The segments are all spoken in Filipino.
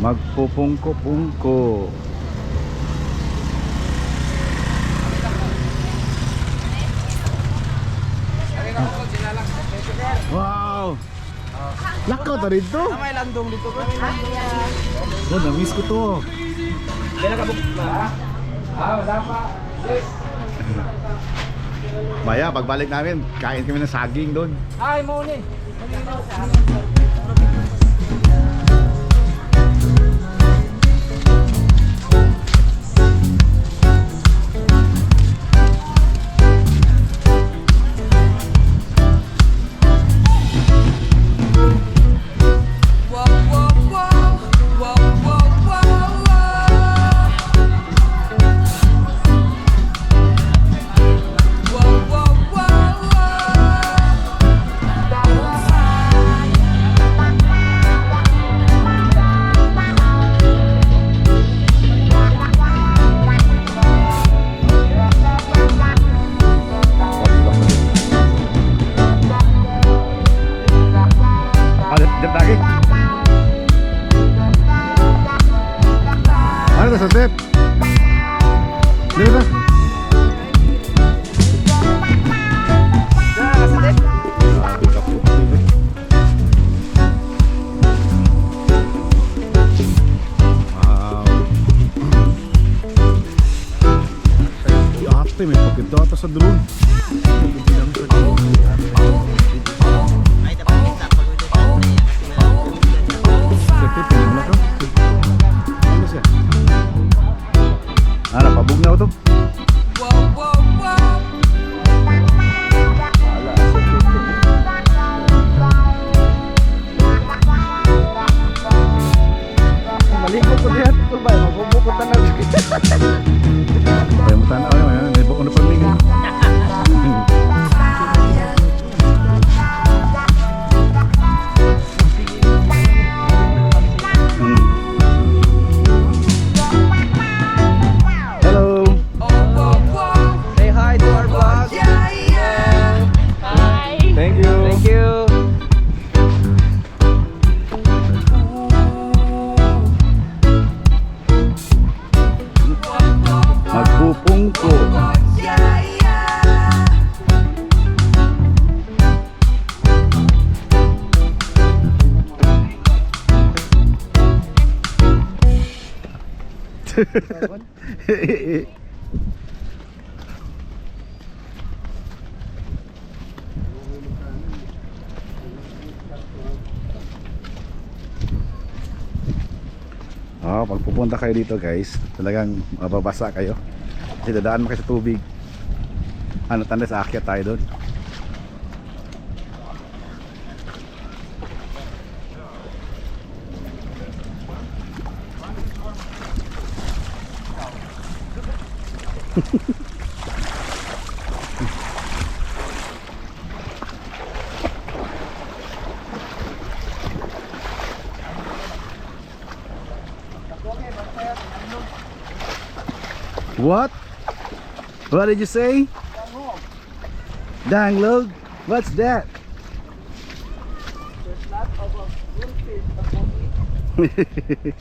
Magpupungko-pungko. Wow! Lakaw ta rito. May landong dito ko. Oh, na-miss ko to. Kailan ka? Ah, wala pa. Maya, pagbalik namin, kain kami ng saging doon. Ay, mo ni. Malikot ko diyan. Kung ba, magbubukot na. Kaya mo tanaw yun, may bukong na pamingin. Oh, pag pupunta kayo dito guys, talagang mababasa kayo. Kasi dadaan mo kayo sa tubig. Ano, tanda sa akyat tayo doon. What? What did you say? Dang log. What's that? There's not about one fish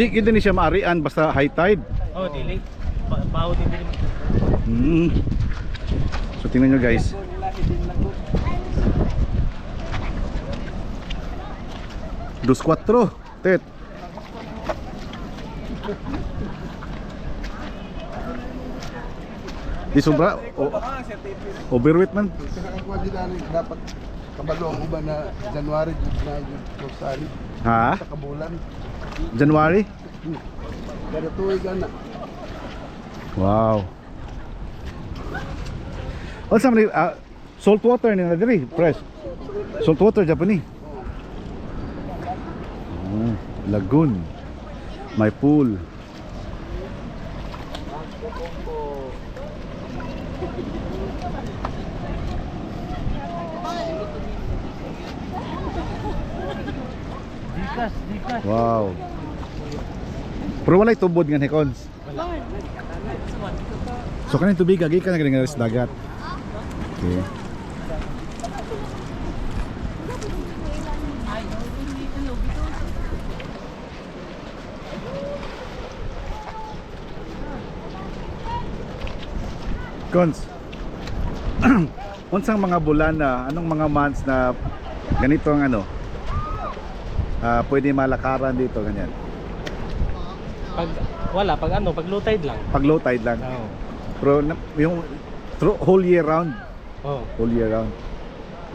Di kita ni siya maarian basta high tide. Oh, dili. Pa Baho din dili. Mm. So tingnan nyo guys. Dos cuatro, tet. Di sobra o, overweight man. Dapat kabalo ang uban na January, June, Rosary, Ha? sa kabulan. January? Wow. What's somebody uh, salt water ni diri, fresh. Salt water Japanese. Oh, lagoon. May pool. Wow. Pero walay tubod nga hekons. So kanin tubig agi ka galing sa dagat. Okay. Cons. Unsang mga bulan na anong mga months na ganito ang ano? Ah, pwede malakaran dito ganyan. Pag, wala, pag ano, pag low tide lang. Pag low tide lang. Oo. Pero yung through, whole year round, Oh. whole year round.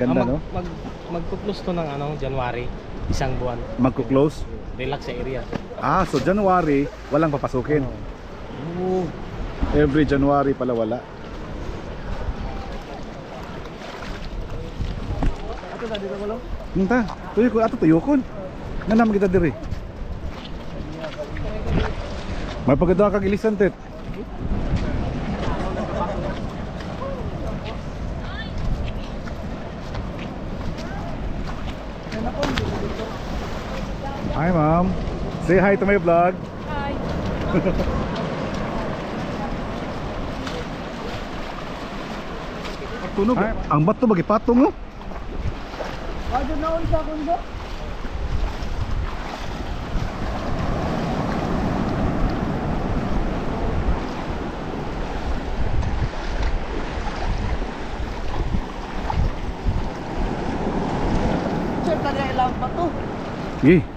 Ganda mag, no? Mag, magkuklose to ng ano, January, isang buwan. Magko-close. Relax sa area. Ah, so January walang papasukin. Oo. Every January pala wala. Nta, tuyo ko ato tuyokon. Nga naman kita diri. May pagkada kag ilisan tet. Hi ma'am. Say hi to my vlog. Hi. Tunog. Ang bato bagi patong oh. Sige. Yeah.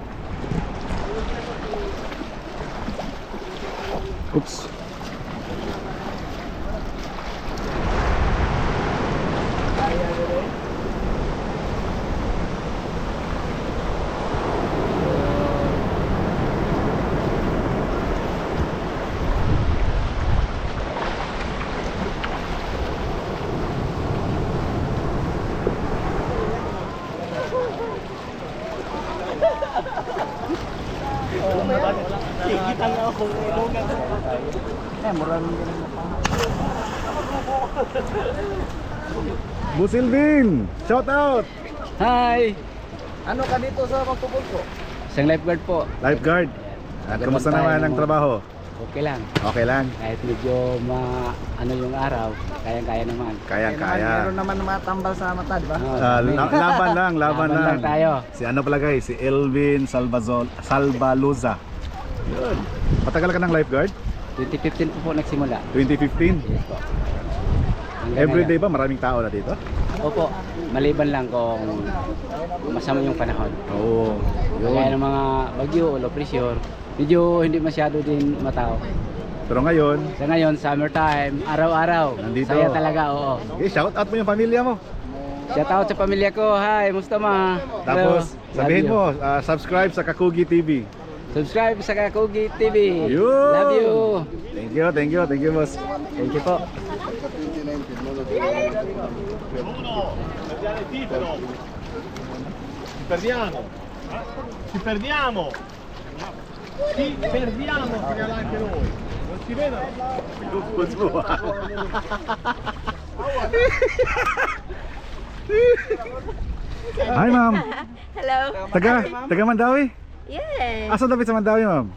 Kita nga ako, ilungan ko. Busilvin, shout out. Hi! Ano ka dito sa magtubol ko? Isang lifeguard po. Lifeguard. At tayo naman ang trabaho? Okay lang. Okay lang. Kahit medyo ma ano yung araw, kayang-kaya naman. Kaya-kaya. Meron naman matambal sa mata, di ba? Oh, la- laban lang, laban, lang. lang tayo. Si ano pala guys, si Elvin Salvazol, Salvaluza. Yun. Matagal ka ng lifeguard? 2015 po po nagsimula. 2015? Yes po. Hanggang Every day ngayon. ba maraming tao na dito? Opo. Maliban lang kung masama yung panahon. Oo. Kaya Yun. ng mga bagyo o low pressure, medyo hindi masyado din matao. Pero ngayon, Sa ngayon, summertime, araw-araw. Nandito. Saya talaga, oo. eh, shout out mo yung pamilya mo. Shout out sa pamilya ko. Hi, musta ma? Tapos, Hello. sabihin Love you. mo, ah, subscribe sa Kakugi TV. Subscribe sa Kakugi TV. Yun! Love you. Thank you, thank you, thank you boss. Thank you po. 2019, mo Guardiare il titolo. Ci perdiamo. Ci perdiamo. Ci perdiamo, segnala anche noi. Non ci vedono? Hi ma'am. Hello. Taga, taga Mandawi. Eh. Yes. Asa dapat sa Mandawi ma'am?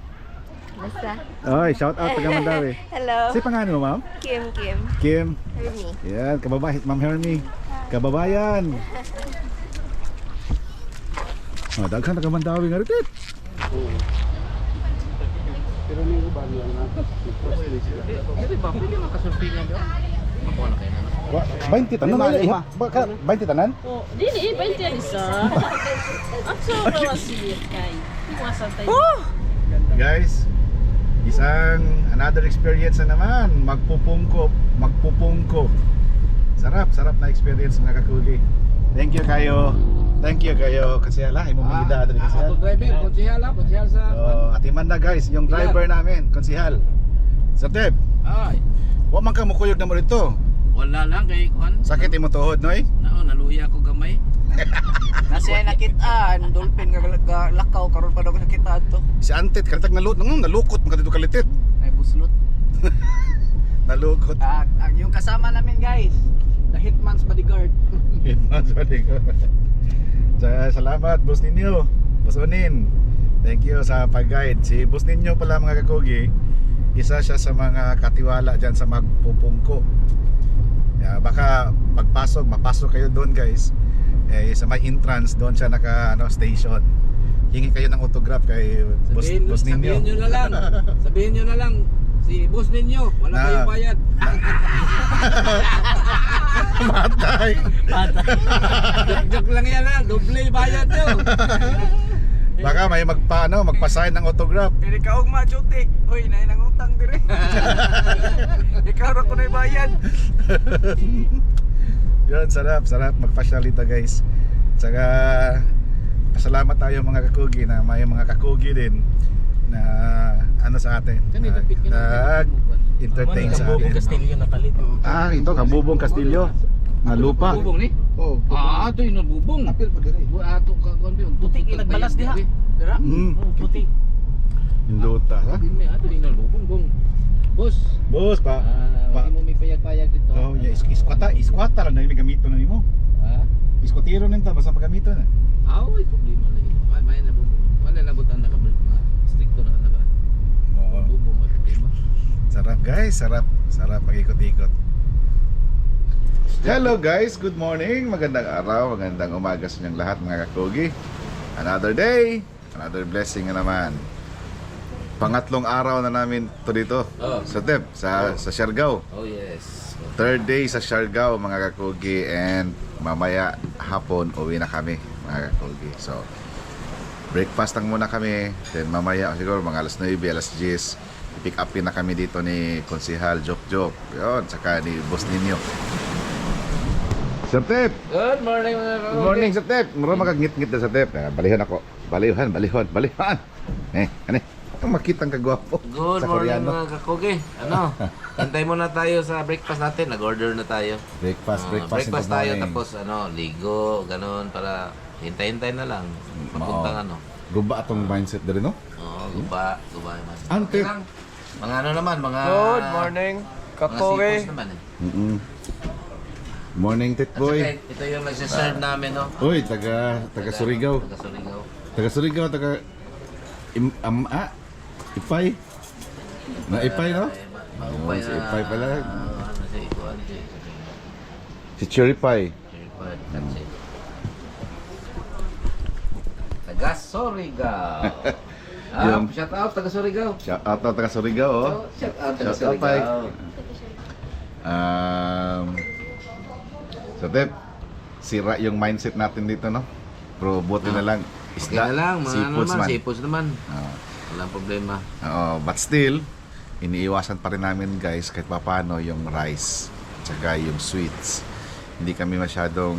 Basta. Oy, shout out taga Mandawi. Hello. Si pangalan mo ma'am? Kim Kim. Kim. Hermie. Yan, kababayan, Ma'am Hermie. Kababayan. Oh, daghan taga Mandawi nga rin. Pero may uban lang na. Wa, 20 tanan Lima, na lima. Baka 20 tanan? Oh, dili, 20 yan isa. At sobrang masiyit kay. Iwasan tayo. Guys, isang another experience na naman. Magpupungko, magpupungko. Sarap, sarap na experience mga kakuli. Thank you kayo. Thank you kayo kasi ala imo mga ida diri kasi. Ako driver, konsihal ha, konsihal sa... Oh, atiman na guys, yung driver namin, konsihal. Sir Deb, Ay, wa man ka mukuyog na mo dito. Wala lang kay Kwan. Sakit imo tuhod, noy? Nao, naluya ko gamay. Nasa nakitaan, dolphin nga lakaw karon pa daw nakitaan to. Si Antet kalitag nalut, nang nalukot man dito kalitit. Ay buslot. Nalukot. Ah, ang yung kasama namin guys, the Hitman's Bodyguard. Sa balik. Sa- Salamat, boss ninyo. Boss Onin, thank you sa pag-guide. Si Boss ninyo pala mga kakugi, isa siya sa mga katiwala dyan sa magpupungko. Yeah, baka pagpasok, mapasok kayo doon guys. Eh, sa may entrance, doon siya naka ano, station. Hingi kayo ng autograph kay Boss, Sabihin, boss ninyo. sabihin nyo na lang. Sabihin nyo na lang. Si boss ninyo, wala Na- kayong bayad. Matay! Joke lang yan ha. Doble bayad nyo. Baka may magpa, ano, magpasign ng autograph. Pero ikaw ang majuti. Hoy, na ilang utang dire. ikaw ra ko na bayad. Yun, sarap, sarap magpasyal dito guys. Tsaka pasalamat tayo mga kakugi na may mga kakugi din na ano sa atin. Nag-entertain sa atin. Castillo na palit. Ah, ito Kabubong Castillo. Na lupa. Bubong ni? Oh, Ah, ato yung nabubong. apil pa dire. Bu- Ato ka kuan bi. Puti, kinagbalas diha. Dira? Mm, puti. luta. Ha? Dimi ato yung nabubong bong. Boss, Boss pa. ah, pa. hindi mo may payag-payag dito. Oh, yeah, is iskwata, iskwata lang na yung gamito na nimo. Ha? Iskotiro nito basta magamito na. Ah, may problema lagi. Ay, may nabubong. Wala labutan na ka mga stricto na naka. Oo. Bubong may problema. Sarap guys, sarap. Sarap mag-ikot-ikot. Hello guys, good morning. Magandang araw, magandang umaga sa inyong lahat mga kakugi. Another day, another blessing na naman. Pangatlong araw na namin to dito Oh. sa Tep, sa, sa Siargao. Oh yes. Third day sa Siargao mga kakugi and mamaya hapon uwi na kami mga kakugi. So, breakfast lang muna kami. Then mamaya siguro mga alas 9, alas 10 pick upin na kami dito ni Konsihal Jok Jok. Yun, saka ni Boss Ninyo. Sir Tep! Good morning mga Good morning Sir Tep! Muro magagngit-ngit na Sir Tep. Ah, Balihan ako. Balihan, balihan, balihan. Eh, ano Ang makitang kagwapo Good sa morning Koreano. mga kakugi. Ano? Hintay muna tayo sa breakfast natin. Nag-order na tayo. Breakfast, Ah, breakfast, in the breakfast tayo morning. tapos ano, ligo, ganun para hintay-hintay na lang. Papuntang Oo. ano. Guba atong mindset dali no? Oo, guba, guba naman. Ante. Okay lang. Mga ano naman, mga Good morning. Mga Kapoge. sipos naman eh. Mm-mm. Morning, Tit At Boy. saka, ito yung nagsiserve namin, no? Uy, taga taga Surigao. Taga Surigao. Taga Surigao, taga im, am, ah, Ipay. Na Ipay, no? Oo, si. Ipay pala. ah, ano si ano si Si Cherry Pie. Ipay, kasi. Taga Surigao. ah, Yung- shout out taga Surigao. Shout out taga Surigao, oh. Shout out taga Shout out, Pai. Surigao. Um, so, Tep, sira yung mindset natin dito, no? Pero buti na lang, Okay isda, na lang, mga ano seafoods naman, man. seafoods naman. Oo. Walang problema. Oo, but still, iniiwasan pa rin namin guys kahit papano yung rice tsaka yung sweets. Hindi kami masyadong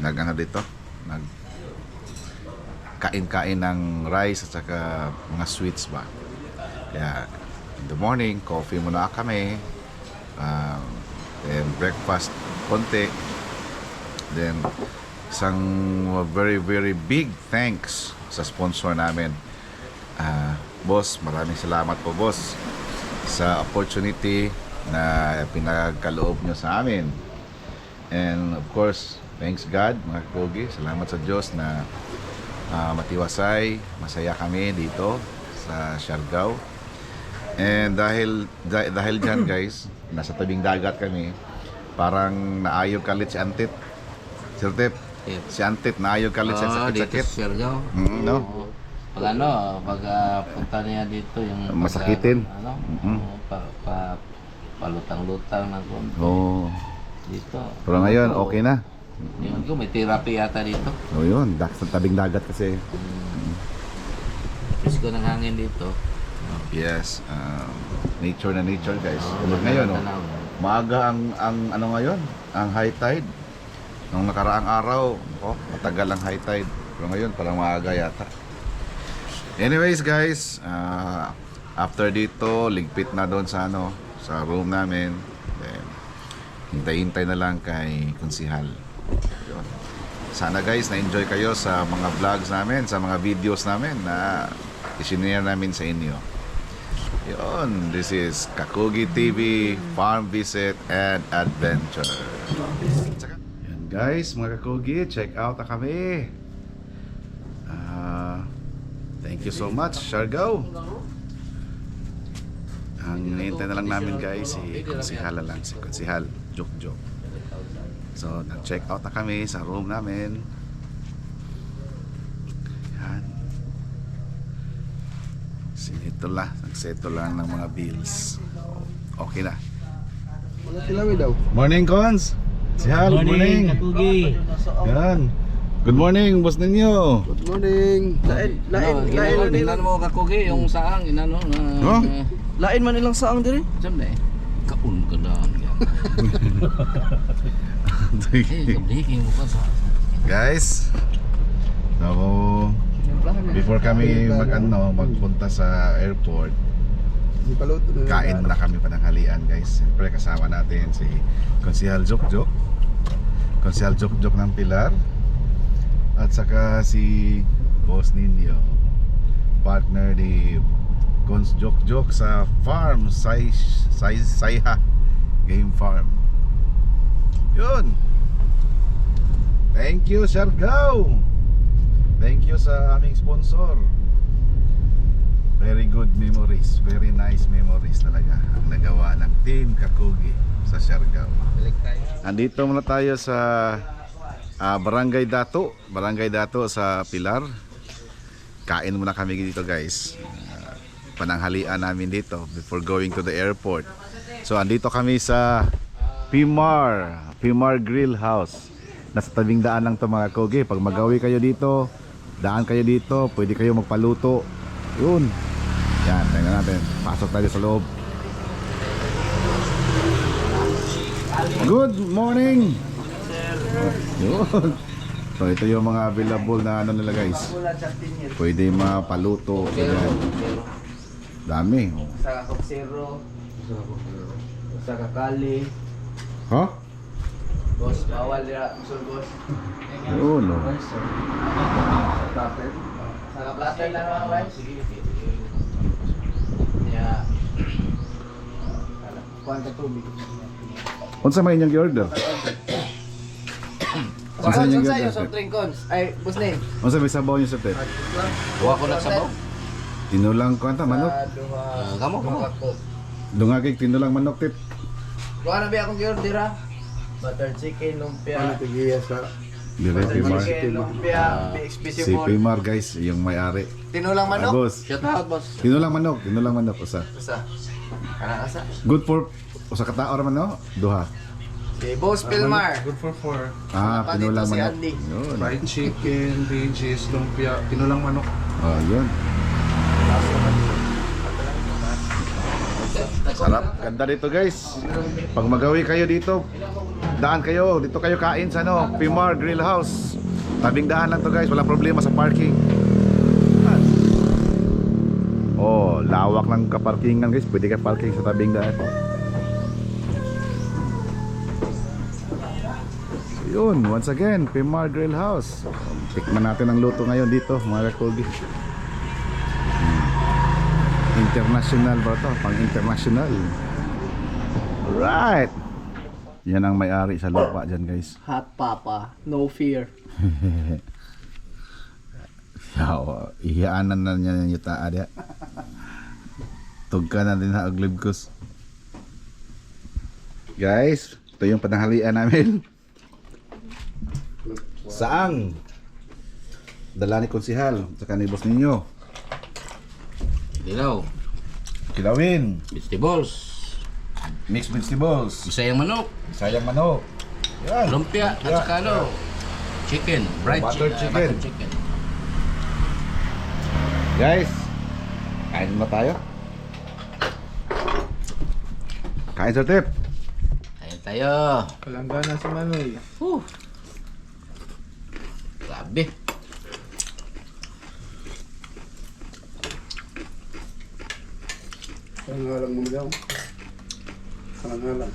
nag ano dito, nag kain-kain ng rice at saka mga sweets ba. Kaya in the morning, coffee muna kami. Um, then breakfast konti. Then isang very very big thanks sa sponsor namin Ah, boss, maraming salamat po boss sa opportunity na pinagkaloob nyo sa amin. And of course, thanks God, mga kogi. Salamat sa Diyos na ah, matiwasay, masaya kami dito sa Siargao. And dahil dah- dahil diyan guys, nasa tabing dagat kami. Parang naayog kalit si Antit. Sir Tip, Yep. si Antit naayog kalit sa Ah, dito sakit-sakit. sa Siargao. Mm, no? Oo. Pag ano, pag ah, punta niya dito yung pag, Masakitin. ano, Mhm. oo, pa, pa, palutang-lutang ng konti Oo. dito. Pero ngayon, okay na. Yun ko, may therapy yata dito. O yun, dak sa tabing dagat kasi. Presko ng hangin dito. Yes, um, nature na nature guys. Tulad ngayon, oh, tanaw. maaga ang, ang ano ngayon, ang high tide. Nung nakaraang araw, oh, matagal ang high tide. Pero ngayon, parang maaga yata. Anyways guys, ah, after dito, ligpit na doon sa ano, sa room namin. Then, hintay-hintay na lang kay Kunsihal. Yun. Sana guys, na-enjoy kayo sa mga vlogs namin, sa mga videos namin na isinare namin sa inyo. Yun, this is Kakugi TV, Farm Visit and Adventure. Yan guys, mga Kakugi, check out na kami. Ah, Thank you so much, Siargao. Ang hinihintay na lang namin guys, si Konsihala lang, si Konsihal, Jok Jok. So, nag-check out na kami sa room namin. Yan. Sinito lang, nagseto lang ng mga bills. Okay na. Morning, Cons! Si Hal, good morning! Yan. Good morning, boss ninyo! Good morning. Lain, lain, Ano, lain, ginano, lain, ginano mo kakugi yung saang inano na Oh? lain man ilang saang diri. Saan na eh? Kaun ka na. Eh, kablihin mo pa sa... Guys, so, before kami mag, ano, magpunta sa airport, na. kain muna kami pananghalian guys. Siyempre kasama natin si Konsihal Jok Jok, Konsihal Jok Jok ng Pilar, at saka si Boss Ninyo, partner ni Cons Jok Jok sa farm, Say, Say, Sayha Game Farm. Yun. Thank you, Siargao. Thank you sa aming sponsor. Very good memories, very nice memories talaga ang nagawa ng Team Kakugi sa Siargao. Andito muna tayo sa ah, Barangay Dato, Barangay Dato sa Pilar. Kain muna kami dito guys. Ah, pananghalian namin dito before going to the airport. So andito kami sa Pimar, Pimar Grill House. Nasa tabing daan lang to mga kogi. Pag magawi kayo dito, daan kayo dito, pwede kayo magpaluto. Yun. Yan, tingnan natin. Pasok tayo sa loob. Good morning! Yun. So ito yung mga available na ano nila guys. Pwede mapaluto. Ganyan. Dami. oh. Sa koksero. Sa kakali. Ha? Boss, bawal dira. Usul boss. Yun. oh. Sa kaplaster lang mga guys. Sige. Ya. Kuhan ka tubig. Unsa may inyong order? Unsa inyong unsa order? soft drink cons? Ay, boss name. Unsa may sabaw niyo sa tip? Huwa ko na sabaw. Tinulang ko anta manok. Ah, Kamo, kamo. Dungagig tinulang manok tip. Kuha na ba akong order ha? Butter chicken, Ano lumpia. tigiya sa Dire Butter Pimar. chicken, lumpia, Si XPC Pimar guys, yung may-ari. Tinulang manok. Agos. Shout out, boss. Tinulang manok, tinulang manok usa. Usa. Kana asa? Good for usa ka taor man no? Duha. Si Boss Pilmar. Good for four. Ah, Napalito tinulang si manok. Andy. Yun. Fried chicken, veggies, lumpia, tinulang manok. Oh, yun. Sarap. Ganda dito guys. Pag magawi kayo dito, daan kayo. Dito kayo kain sa ano, Pimar Grill House. Tabing daan lang to guys. Wala problema sa parking. Oh, lawak ng kaparkingan guys. Pwede ka parking sa tabing daan. So, yun, once again, Pimar Grill House. Tikman natin ang luto ngayon dito, mga kakulgi. International ba to? Pang international. Alright. Yan ang may-ari sa lupa dyan guys. Hot Papa, no fear. Yaw, ihiyaanan na niya yung yuta adya. Tugka na din na aglibkos. Guys, ito yung panahalian namin. Saang? Dala ni Konsihal, sa kanibos ninyo. Dilaw. Kilawin, Vegetables. mixed vegetables, Bisayang manok. sayang manok. Yan. Lumpia. At saka ano. Chicken. Fried Butter chicken. chicken. Butter chicken. Guys, kain na tayo. Kain sa tip. Ayan tayo. Palanggana si Manoy. Whew. Grabe. Palangalang mo daw. Palangalang.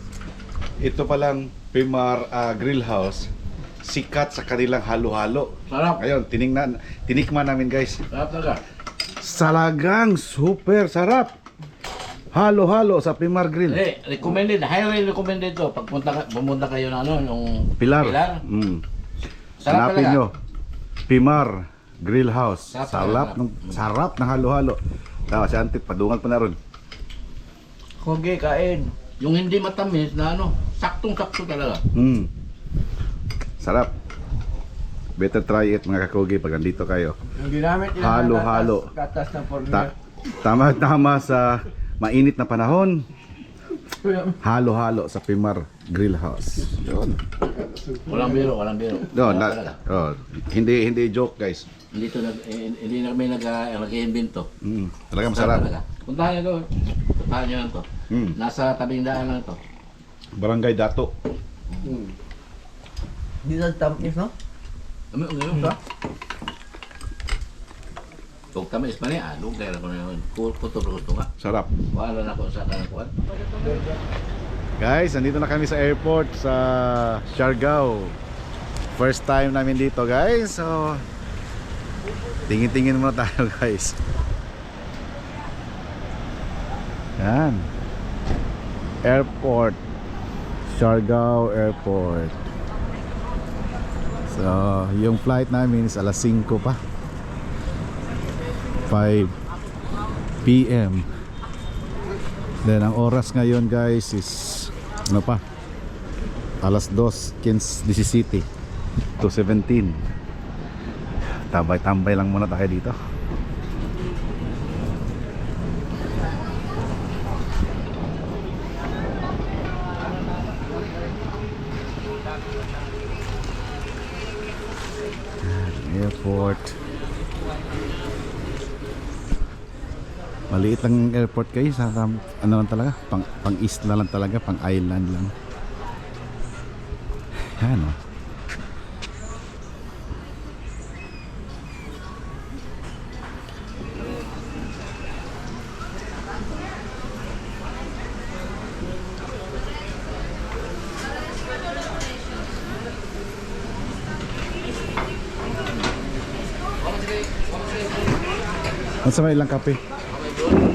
Ito palang Pimar ah, Grill House. Sikat sa kanilang halo-halo. Sarap. Ngayon, tiningnan, tinikman namin guys. Sarap talaga. Salagang super sarap. Halo-halo sa Pimar Grill. Eh, recommended. Highway recommended to. Pagpunta ka, pumunta kayo ng ano, yung Pilar. Pilar. Mm. Sarap Hanapin talaga. nyo. Pimar Grill House. Sarap, Sarap sarap. ng sarap ng halo-halo. Tawa si Antit padungan pa na ron. Kogi, kain. Yung hindi matamis na ano, saktong-sakto talaga. Mm. Sarap. Better try it mga kakugi pag nandito kayo. Yung ginamit nila Halo, na gatas, halo. Gatas ng pornir. Ta- tama tama sa mainit na panahon. Halo-halo sa Pimar Grill House. Yun. Walang biro, walang biro. No, Wala na, oh, hindi hindi joke guys. Hindi to nag eh, hindi na kami nag uh, nag-iimbento. Mm, talaga masarap. Puntahan niyo to. Puntahan niyo lang to. Mm. Nasa tabing daan lang to. Barangay Dato. Di na tamis, no? Kami ngayon ba? Tug kami ismani ah, lugay ra ko na yun. To nga. Sarap. Wala na ko sa kanang kuan. Guys, nandito na kami sa airport sa Siargao. First time namin dito, guys. So tingin-tingin muna tayo, guys. Yan. Airport. Siargao Airport. So, yung flight namin is alas 5 pa. 5 p.m. Then ang oras ngayon guys is ano pa? Alas 2, 17 to 17. Tambay-tambay lang muna tayo dito. Yan, Airport. Maliit lang airport kayo sa ano lang talaga, pang pang na lang talaga, pang island lang. Yan oh. Ang sama ilang kape?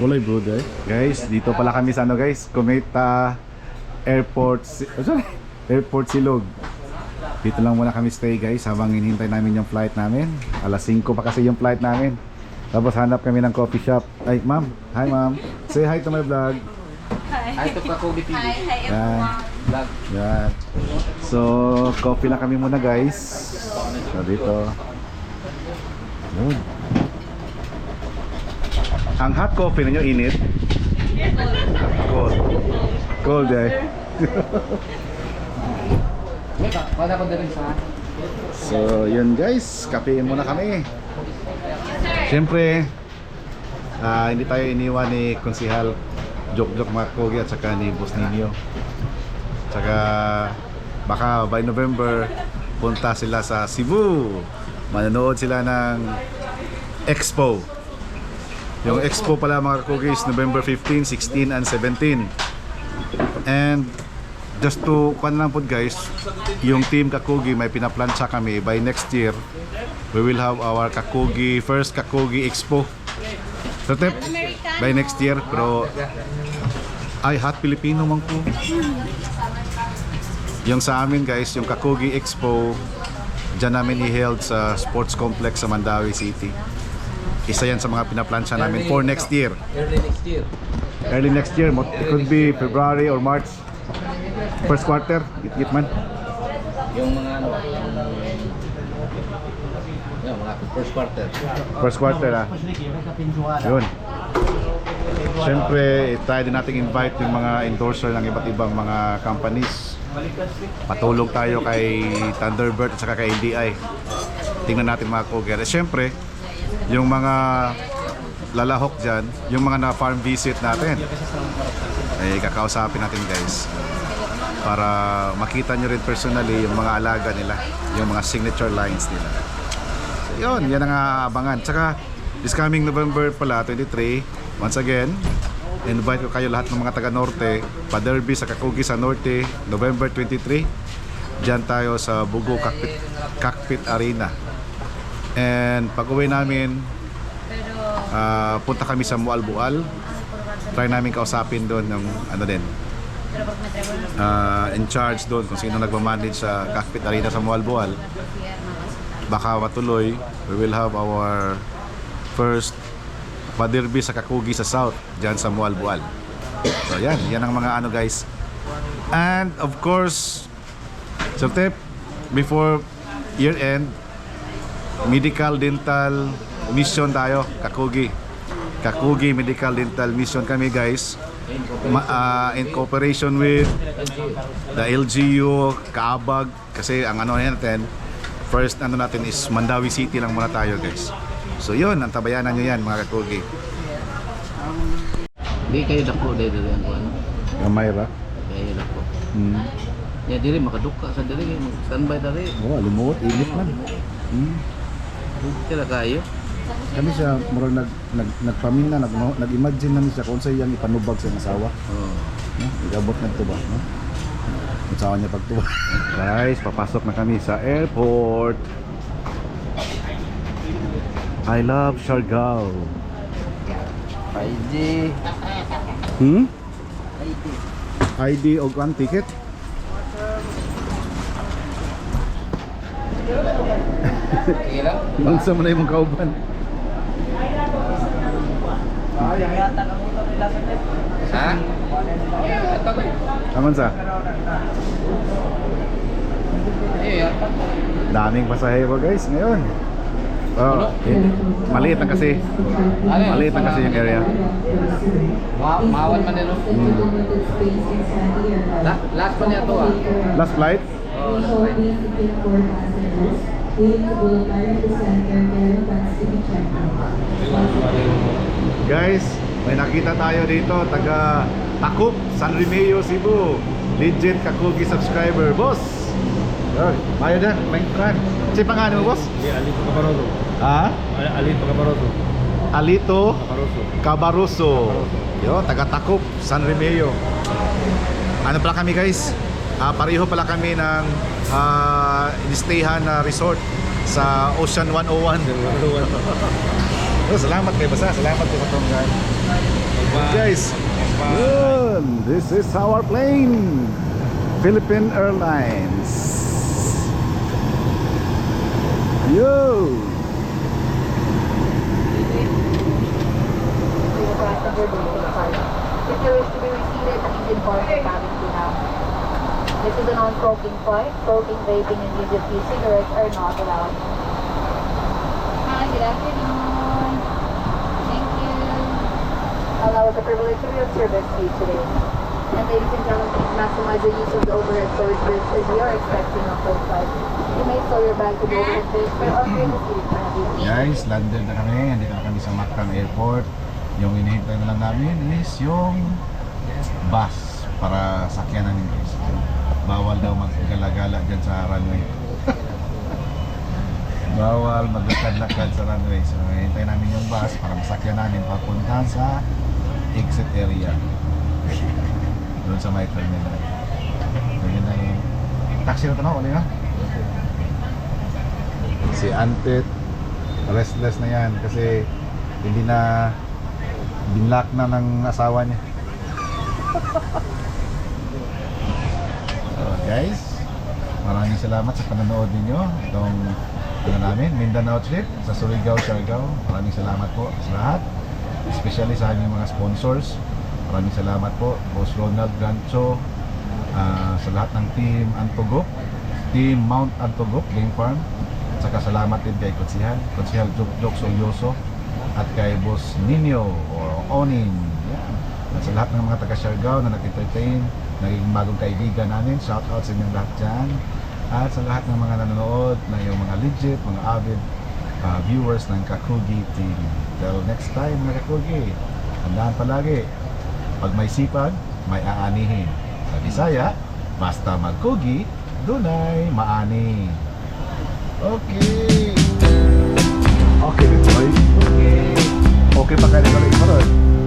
Kulay brother. Guys, dito pala kami sa ano guys, Cometa Airport, Si- oh, sorry, Airport Silog. Dito lang muna kami stay guys habang hinihintay namin yung flight namin. Alas 5 pa kasi yung flight namin. Tapos hanap kami ng coffee shop. Ay, ma'am. Hi, ma'am. Say hi to my vlog. Ay to ka ko Hi, hi Yan. Vlog. Yan. So, coffee lang kami muna guys. So, dito. Yun. Ang hot coffee ninyo init? Cold. Cold eh. So, yun guys. Kapein muna kami. Siyempre, ah, hindi tayo iniwan ni Konsihal Jok-Jok Makogi at saka ni Boss Ninyo. Tsaka baka by November punta sila sa Cebu. Manonood sila ng Expo. Yung Expo pala mga is November 15, 16, and 17. And just to pan lang po guys, yung team Kakugi may pinaplansya kami by next year we will have our Kakugi first Kakugi Expo. So tip, by next year pero ay hot Filipino man ko. Yung sa amin guys, yung Kakugi Expo Diyan namin i-held sa sports complex sa Mandawi City. Isa yan sa mga pinaplansya namin for next year. early next year. Early next year, it could be February or March. First quarter, git-git man. Yung mga ano, yung mga first quarter. First quarter ah. Yun. Siyempre, try din nating invite yung mga endorser ng iba't ibang mga companies. Patulong tayo kay Thunderbird at saka kay NDI. Tingnan natin mga. Eh, Siyempre, yung mga lalahok dyan, yung mga na-farm visit natin, eh, kakausapin natin guys. Para makita nyo rin personally yung mga alaga nila, yung mga signature lines nila. So, yun, yan ang aabangan. Tsaka, this coming November pala, 23, once again, invite ko kayo lahat ng mga taga Norte, pa-derby sa Kakugi sa Norte, November 23. Diyan tayo sa Bugo Cockpit, Cockpit Arena. And pag uwi namin, ah, punta kami sa Mualbual. Try namin kausapin doon ng ano din, ah, in charge doon kung sino nagmamanage sa Cockpit Arena sa Mualbual baka matuloy, we will have our first paderby sa Kakugi sa South, dyan sa Mualbual. So yan, yan ang mga ano guys. And of course, Sir Tep, before year end, medical dental mission tayo, Kakugi. Kakugi Medical Dental Mission kami guys. Ma- ah, in cooperation with the LGU, Kaabag, kasi ang ano natin, first ano natin is Mandawi City lang muna tayo guys. So yun, ang tabayanan nyo yan mga Kakugi. Di kayo dako dahil dali ang kuhan. Gamay ba? Kayo dako. Hmm. Ya diri makaduka sa diri, standby diri. Oh, lumuot, init man. Hmm. Kira kayo. Kami siya, murag nag, nag, nagpamina, nag, nag-imagine namin siya kung sa iyang ipanubag sa asawa. Oh. No? Igabot na ito ba? No? Kung saan niya pagtuwa. Guys, papasok na kami sa airport. I love Siargao. ID. Hmm? ID o one ticket? Mo na yung kauban. Ha? Ato ko. Aman sa? Daming pasahero guys ngayon. Oh, eh, maliit lang kasi. Ano? Maliit lang kasi yung area. Ma mawan man nilo. La last pa niya to ah. Last flight? Oh, last pa. Guys, may nakita tayo dito, taga Takup, San Remeo, Cebu. Legit Kakugi subscriber, boss. Yoy, mayo din, may kan. Si pangalan mo, boss? Alito Caparoso. Ha? Alito Caparoso. Alito Caparoso. Cabaruso. Yo, taga Takup, San Remeo. Ano pala kami, guys? Ah, pareho pala kami ng ah, inistayhan na resort sa Ocean 101. Oh, salamat kay Basa. Salamat kay Patonggan. Guys, yun. This is our plane. Philippine Airlines. Yo! If you wish to be reseated, please inform the cabin. This is a non-smoking flight. Smoking, vaping, and use of e-cigarettes are not allowed. Hi, good afternoon. Thank you. Allow us the privilege to be of service to you today. And ladies and gentlemen, please maximize the use of the overhead storage bins as we are expecting a full flight. You may store your bag to the overhead seat for everyone. Guys, landed na kami. Nandito na kami sa Mactan Airport. Yung hinihintay na lang namin is yung bus para sakyan namin guys. Bawal daw maggala-gala dyan sa runway. Bawal maglakad-lakad sa runway. So, hintay namin yung bus para masakyan namin papunta sa exit area. Doon sa may terminal. So, yun yung taxi na na, uli na. Si Antet, restless na yan kasi hindi na binlock na ng asawa niya. guys, maraming salamat sa panonood ninyo. Itong ano namin, Mindanao trip sa Surigao, Siargao. Maraming salamat po sa lahat. Especially sa aming mga sponsors. Maraming salamat po, Boss Ronald Gancho, ah, sa lahat ng team Antogop, team Mount Antogop Game Farm. At saka salamat din kay Kutsihal, Kutsihal Jok Jok Solyoso at kay Boss Nino or Onin. Yan. At sa lahat ng mga taga Siargao na nag-entertain, naging bagong kaibigan namin. Shout out sa inyong lahat dyan. At sa lahat ng mga nanonood na yung mga legit, mga avid uh, viewers ng Kakugi TV. Till next time mga Kakugi, tandaan palagi, pag may sipag, may aanihin. Sa Bisaya, basta magkugi, dunay maani. Okay. Okay, boy. Okay. Okay pa kayo na rin.